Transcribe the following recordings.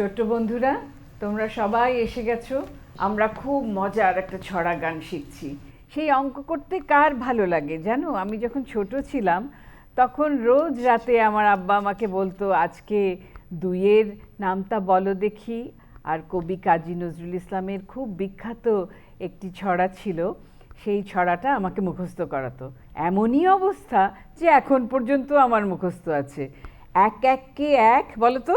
ছোট্ট বন্ধুরা, তোমরা সবাই এসে গেছো। আমরা খুব মজার একটা ছড়া গান শিখছি। সেই অঙ্ক করতে কার ভালো লাগে জানো? আমি যখন ছোট ছিলাম, তখন রোজ রাতে আমার আব্বা আমাকে বলতো, আজকে দুইয়ের নামটা বলো দেখি। আর কবি কাজী নজরুল ইসলামের খুব বিখ্যাত একটি ছড়া ছিল, সেই ছড়াটা আমাকে মুখস্থ করাতো। এমনই অবস্থা যে এখন পর্যন্ত আমার মুখস্থ আছে। এক এককে এক, বলো তো?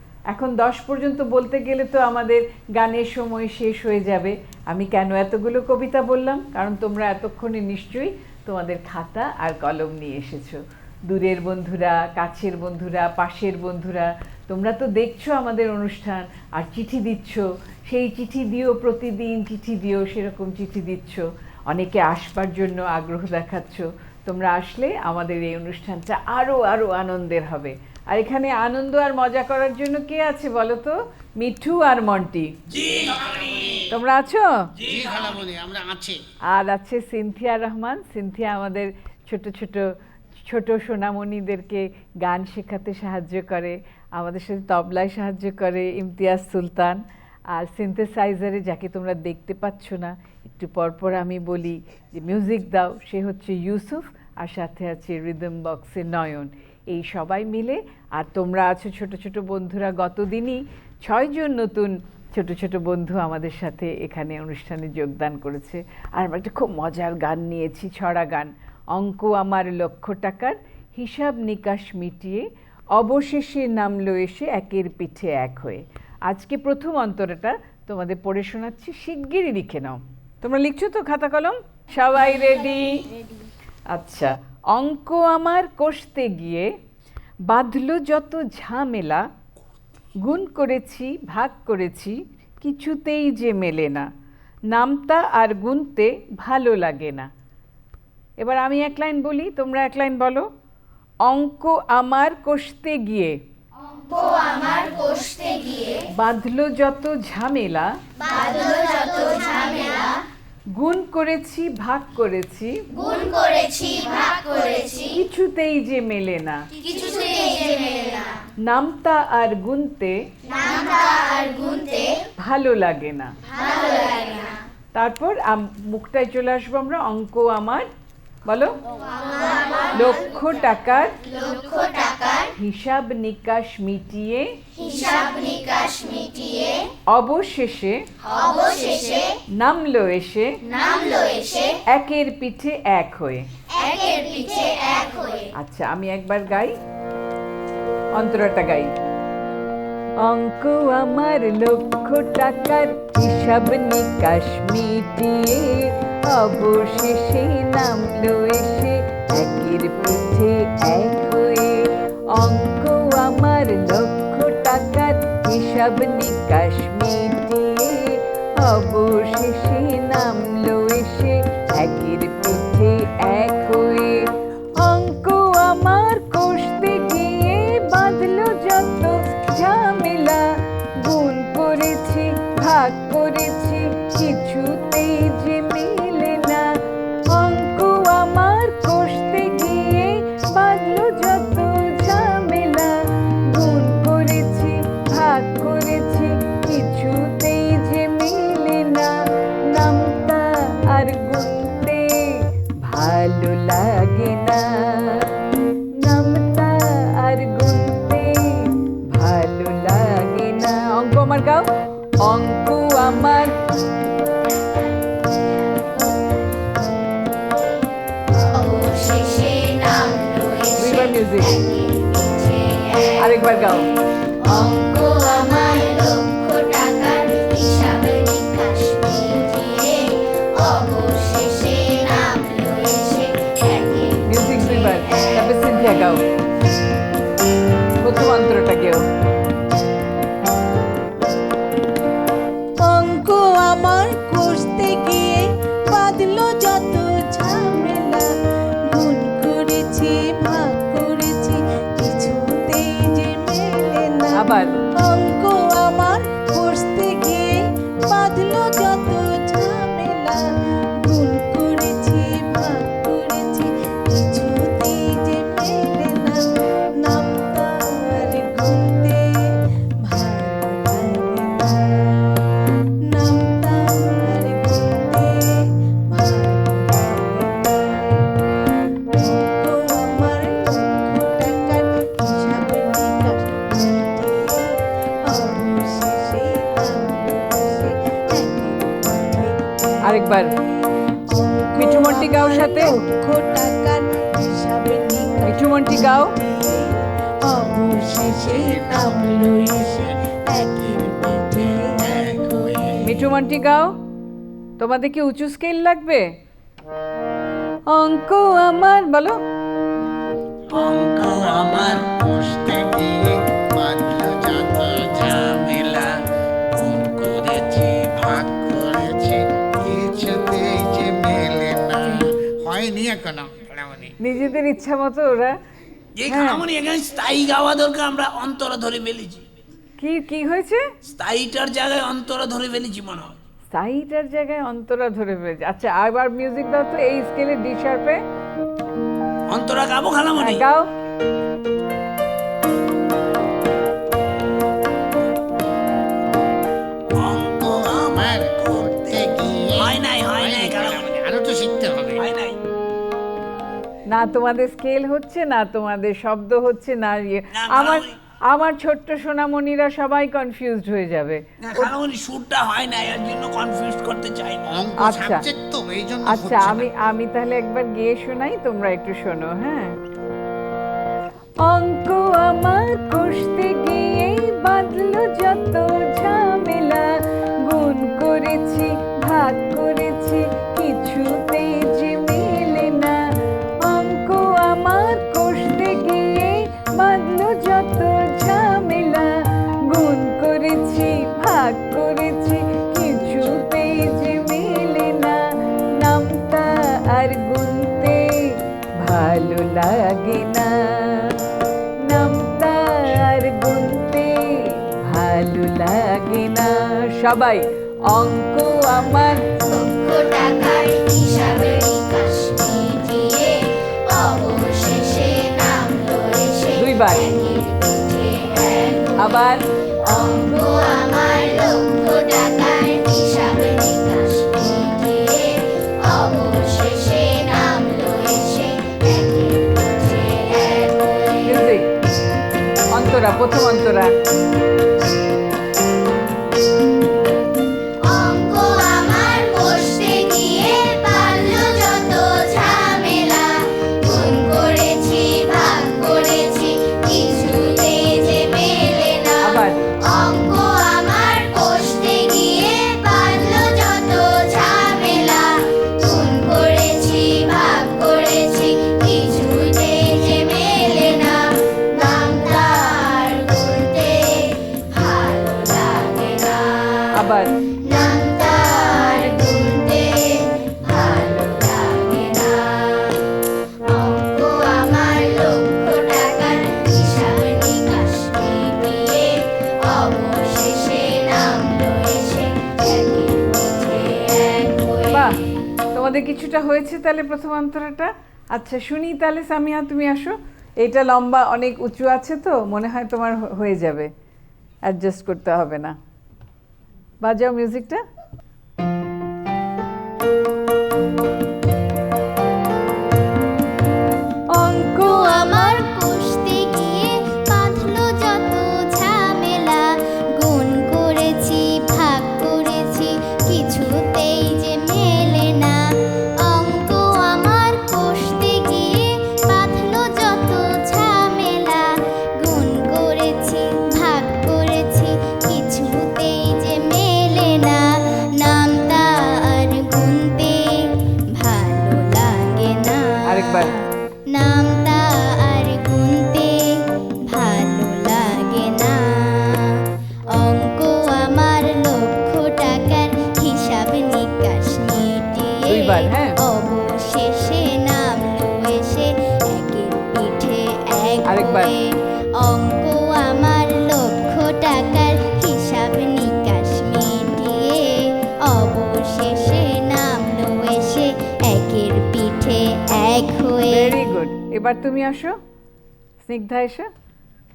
এখন দশ পর্যন্ত বলতে গেলে তো আমাদের গানের সময় শেষ হয়ে যাবে। আমি কেন এতগুলো কবিতা বললাম? কারণ তোমরা এতক্ষণে নিশ্চয়ই তোমাদের খাতা আর কলম নিয়ে এসেছ। দূরের বন্ধুরা, কাছের বন্ধুরা, পাশের বন্ধুরা, তোমরা তো দেখছ আমাদের অনুষ্ঠান আর চিঠি দিচ্ছ। সেই চিঠি দিও প্রতিদিন, চিঠি দিও, সেরকম চিঠি দিচ্ছ। অনেকে আসবার জন্য আগ্রহ দেখাচ্ছ। তোমরা আসলে আমাদের এই অনুষ্ঠানটা আরও আরও আনন্দের হবে। আর এখানে আনন্দ আর মজা করার জন্য কে আছে বলো তো? মিঠু আর মন্টি। তোমরা আছো? আমরা আছি। আর আছে সিনথিয়া রহমান। সিনথিয়া আমাদের ছোট ছোট ছোট সোনামণিদেরকে গান শেখাতে সাহায্য করে আমাদের সাথে তবলায় সাহায্য করে ইমতিয়াজ সুলতান। আর সিনথেসাইজারে যাকে তোমরা দেখতে পাচ্ছ না একটু পরপর আমি বলি যে মিউজিক দাও সে হচ্ছে ইউসুফ আর সাথে আছে রিদম বক্সে নয়ন। এই সবাই মিলে। আর তোমরা আছো ছোট ছোট বন্ধুরা গতদিনই ছয়জন নতুন ছোট ছোট বন্ধু আমাদের সাথে এখানে অনুষ্ঠানে যোগদান করেছে। আর আমরা একটা খুব মজার গান নিয়েছি ছড়া গান। অঙ্ক আমার লক্ষ টাকার হিসাব নিকাশ মিটিয়ে অবশেষে নামলো এসে একের পিঠে এক হয়ে। আজকে প্রথম অন্তরটা তোমাদের পড়ে শোনাচ্ছি শিগগিরই লিখে নাও। তোমরা লিখছো তো খাতা কলম? সবাই রেডি। আচ্ছা অঙ্ক আমার কষতে গিয়ে বাঁধলো যত ঝামেলা গুণ করেছি ভাগ করেছি কিছুতেই যে মেলে না। নামতা আর গুনতে ভালো লাগে না। এবার আমি এক লাইন বলি তোমরা এক লাইন বলো। অঙ্ক আমার কষতে গিয়ে আমার কষতে গিয়ে বাঁধলো যত ঝামেলা বাদল যত ঝামেলা গুণ করেছি ভাগ করেছি। গুণ করেছি ভাগ করেছি। কিছুতেই যে মেলে না। কিছুতেই যে মেলে না। নামতা আর গুনতে নামতা আর গুনতে ভালো লাগে না। ভালো লাগে না। তারপর মুখটায় চলে আসব আমরা অঙ্ক আমার। বলো? লক্ষ টাকার লক্ষ টাকার হিসাব নিকাশ মিটিয়ে হিসাব নিকাশ মিটিয়ে অবশেষে অবশেষে নামলো এসে নামলো এসে একের পিঠে এক হয়ে। একের পিঠে এক হয়ে আচ্ছা আমি একবার গাই। অন্তরাটা গাই। অঙ্ক আমার লক্ষ টাকার হিসাব নিকাশ মিটিয়ে অবশেষে নামলো এসে, একের পিঠে এক হয়ে। অঙ্ক আমার লক্ষ টাকার হিসাব নিকাশ মিটিয়ে অবশেষে নামলো অঙ্ক আমার অবশেষে নামলো এসে দুইবার মিউজিক পিঠে এক আরেকবার গাও অঙ্ক আমার আবার? আরেকবার। মিঠুমন্টি গাও সাথে। মিঠুমন্টি গাও। মিঠুমন্টি গাও। তোমাদের কি উঁচু স্কেল লাগবে? অঙ্ক আমার, বলো। অঙ্ক আমার নিজেদের ইচ্ছা মতো ওরা যে হ্যাঁ। এখানে স্থায়ী গাওয়া দরকার আমরা অন্তরা ধরে ফেলেছি। কি কি হয়েছে? স্থায়ীটার জায়গায় অন্তরা ধরে ফেলেছি মনে হয়। স্থায়ীটার জায়গায় অন্তরা ধরে ফেলেছি। আচ্ছা আবার মিউজিক দাও তো এই স্কেলে ডি শার্পে অন্তরা গাবো খালামনি গাও। না তোমাদের স্কেল হচ্ছে না তোমাদের শব্দ হচ্ছে না ইয়ে। আমার আমার ছোট্ট সোনামণিরা সবাই কনফিউজড হয়ে যাবে। না খালামনি সুরটা হয় নাই এর জন্য কনফিউজ করতে চাই অঙ্ক আচ্ছা। সাবজেক্ট তো এই জন্য আচ্ছা আমি আমি তাহলে একবার গিয়ে শোনাই তোমরা একটু শোনো হ্যাঁ। অঙ্ক আমার কষতে গিয়ে বাঁধলো যত ঝামেলা। গুণ করেছি ভাগ ভালো লাগে না। সবাই অঙ্ক আমার। টাকার হিসাবে দুইবার। আবার। অঙ্ক আমার লক্ষ টাকার হিসাবে নিকাশ প্রথম অন্তরা তোমাদের কিছুটা হয়েছে তাহলে প্রথম অন্তরাটা। আচ্ছা শুনি তাহলে সামিয়া, তুমি আসো। এটা লম্বা, অনেক উঁচু আছে তো, মনে হয় তোমার হয়ে যাবে। অ্যাডজাস্ট করতে হবে না। বাজাও মিউজিকটা এবার তুমি আসো। স্নিগ্ধা এসো।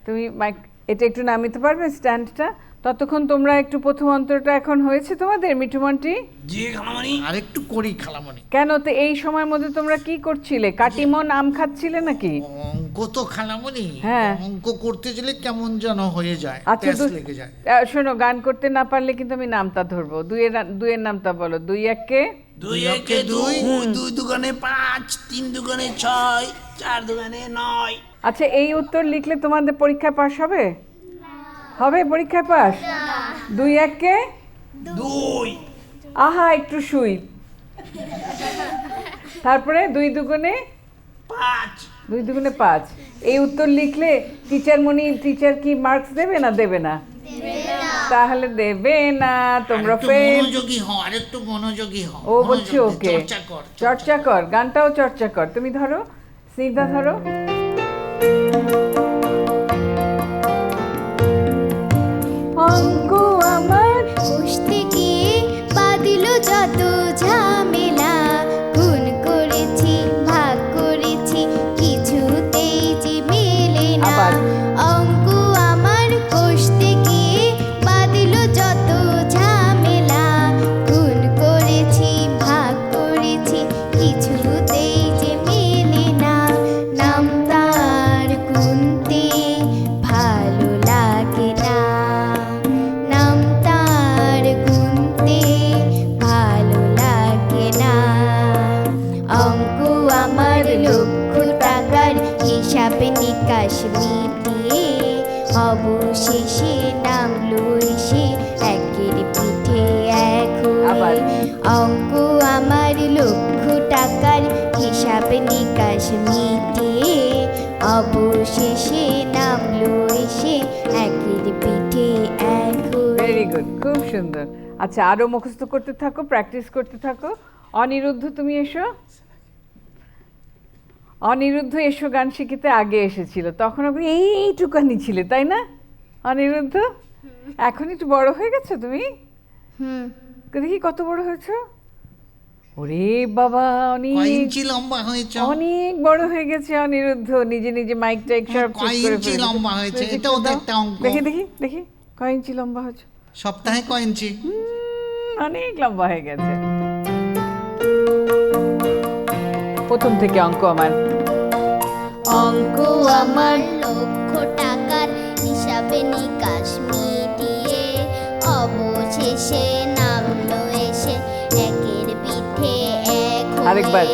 তুমি মাইক এটা একটু নামিতে পারবে স্ট্যান্ডটা ততক্ষণ তোমরা একটু প্রথম অন্তরটা এখন হয়েছে তোমাদের মিঠুমন্টি জি খালামানি আর একটু করি খালামণি। কেন? তো এই সময়ের মধ্যে তোমরা কি করছিলে? কাটিমন আম খাচ্ছিলে নাকি? অঙ্ক তো খালামণি। হ্যাঁ। অঙ্ক করতে গেলে কেমন যেন হয়ে যায় আচ্ছা লেগে যায়। শোনো গান করতে না পারলে কিন্তু আমি নামটা ধরবো। দুইয়ের দুইয়ের নামটা বলো। দুই এককে দুই একে দুই। দুই। দুগানে পাঁচ তিন দুগানে ছয় চার দুগানে নয়। আচ্ছা এই উত্তর লিখলে তোমাদের পরীক্ষায় পাস হবে? হবে পরীক্ষায় পাস দুই এককে দুই। আহা একটু শুই। তারপরে দুই দুগুণে পাঁচ। দুই দুগুণে পাঁচ। এই উত্তর লিখলে টিচার মনি টিচার কি মার্কস দেবে না? দেবে না। তাহলে দেবে না তোমরা ফেল মনোযোগী হও আর একটু মনোযোগী হও। ও বলছি ওকে। চর্চা কর চর্চা কর। গানটাও চর্চা কর। তুমি ধরো স্নিগ্ধা ধরো। সুন্দর। আচ্ছা আরও মুখস্থ করতে থাকো প্র্যাকটিস করতে থাকো। অনিরুদ্ধ তুমি এসো। অনিরুদ্ধ এসো গান শিখিতে আগে এসেছিল। তখন আপনি এইটুকানি ছিলে তাই না? অনিরুদ্ধ? এখন একটু বড় হয়ে গেছো তুমি? হুম। দেখি কত বড় হয়েছো? ওরে বাবা অনেক ইঞ্চি লম্বা হয়েছে? অনেক বড় হয়ে গেছে অনিরুদ্ধ। নিজে নিজে মাইক টাইক সব ঠিক করে ইঞ্চি লম্বা হয়েছে? তো একটা অঙ্ক। দেখি দেখি দেখি। কয় ইঞ্চি লম্বা হচ্ছে সপ্তাহে কয় ইঞ্চি হুম, অনেক লম্বা হয়ে গেছে প্রথম থেকে অঙ্ক আমার অঙ্ক আমার লক্ষ টাকার হিসাবে নিকাশ মিটিয়ে অবশেষে নামলো এসে একের পিঠে এক। আরেকবার।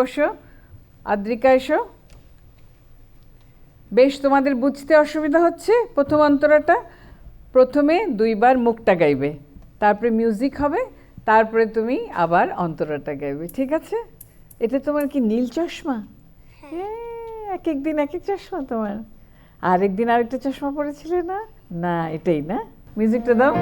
বসো আদ্রিকা এসো। বেশ তোমাদের বুঝতে অসুবিধা হচ্ছে প্রথম অন্তরাটা? প্রথমে দুইবার মুখটা গাইবে তারপরে মিউজিক হবে তারপরে তুমি আবার অন্তরাটা গাইবে ঠিক আছে? এটা তোমার কি নীল চশমা? হ্যাঁ। এক এক দিন এক এক চশমা তোমার। আরেক দিন আরেকটা চশমা পরেছিলে না? না এটাই না? মিউজিকটা দাও।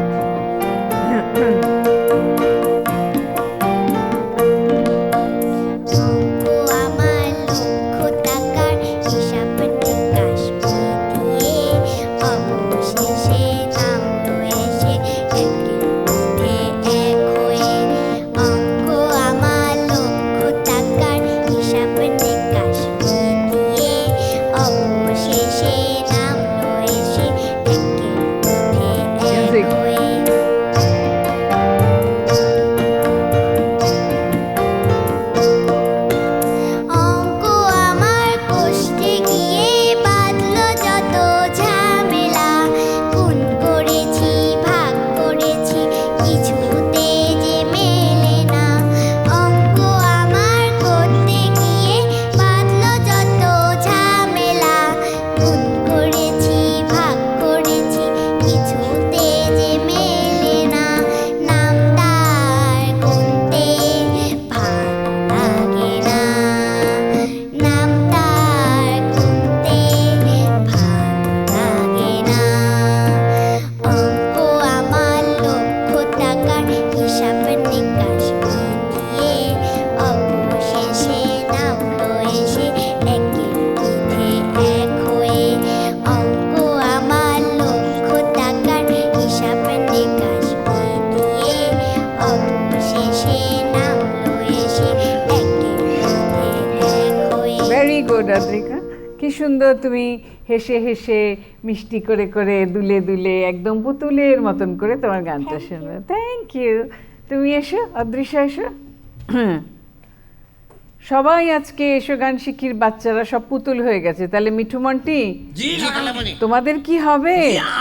কি সুন্দর তুমি হেসে হেসে মিষ্টি করে করে দুলে দুলে একদম পুতুলের মতন করে তোমার গানটা শুনবে। থ্যাংক ইউ তুমি এসো অদৃশ্যা এসো। সবাই আজকে এসো গান শিখির বাচ্চারা সব পুতুল হয়ে গেছে। তাহলে মিঠু মন্টি তোমাদের কি হবে?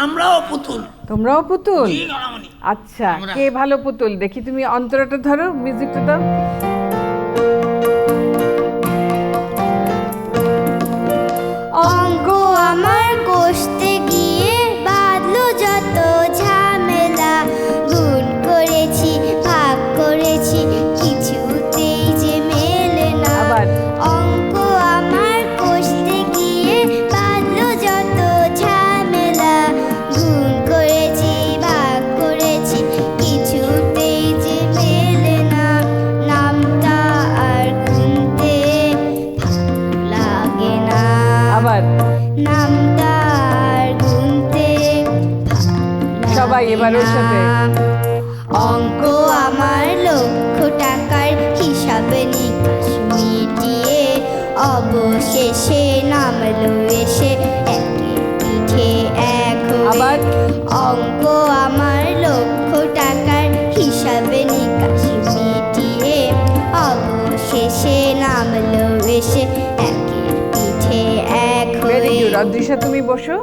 আমরাও পুতুল। তোমরাও পুতুল? আচ্ছা কে ভালো পুতুল? দেখি তুমি অন্তরাটা ধরো মিউজিকটা দাও। অদৃশ্যা তুমি বসো।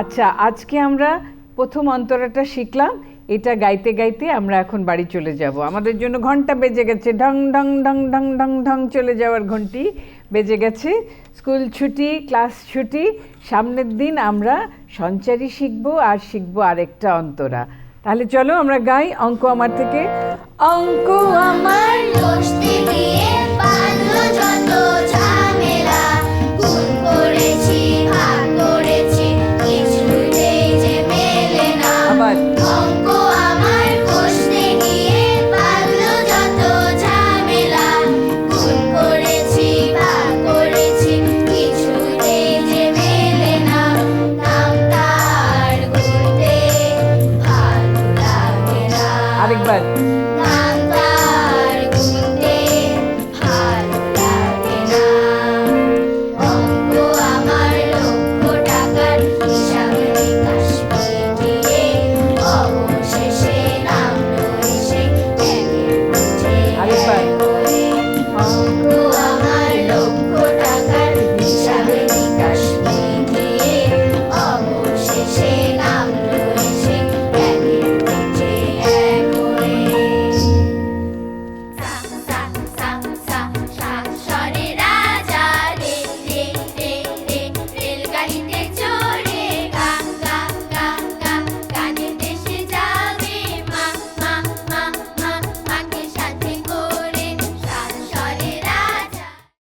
আচ্ছা আজকে আমরা প্রথম অন্তরাটা শিখলাম। এটা গাইতে গাইতে আমরা এখন বাড়ি চলে যাব। আমাদের জন্য ঘণ্টা বেজে গেছে। ঢং ঢং ঢং ঢং ঢং ঢং চলে যাওয়ার ঘন্টি বেজে গেছে। স্কুল ছুটি, ক্লাস ছুটি, সামনের দিন আমরা সঞ্চারী শিখব আর শিখব আরেকটা অন্তরা। তাহলে চলো আমরা গাই অঙ্ক আমার থেকে। অঙ্ক আমার কষতে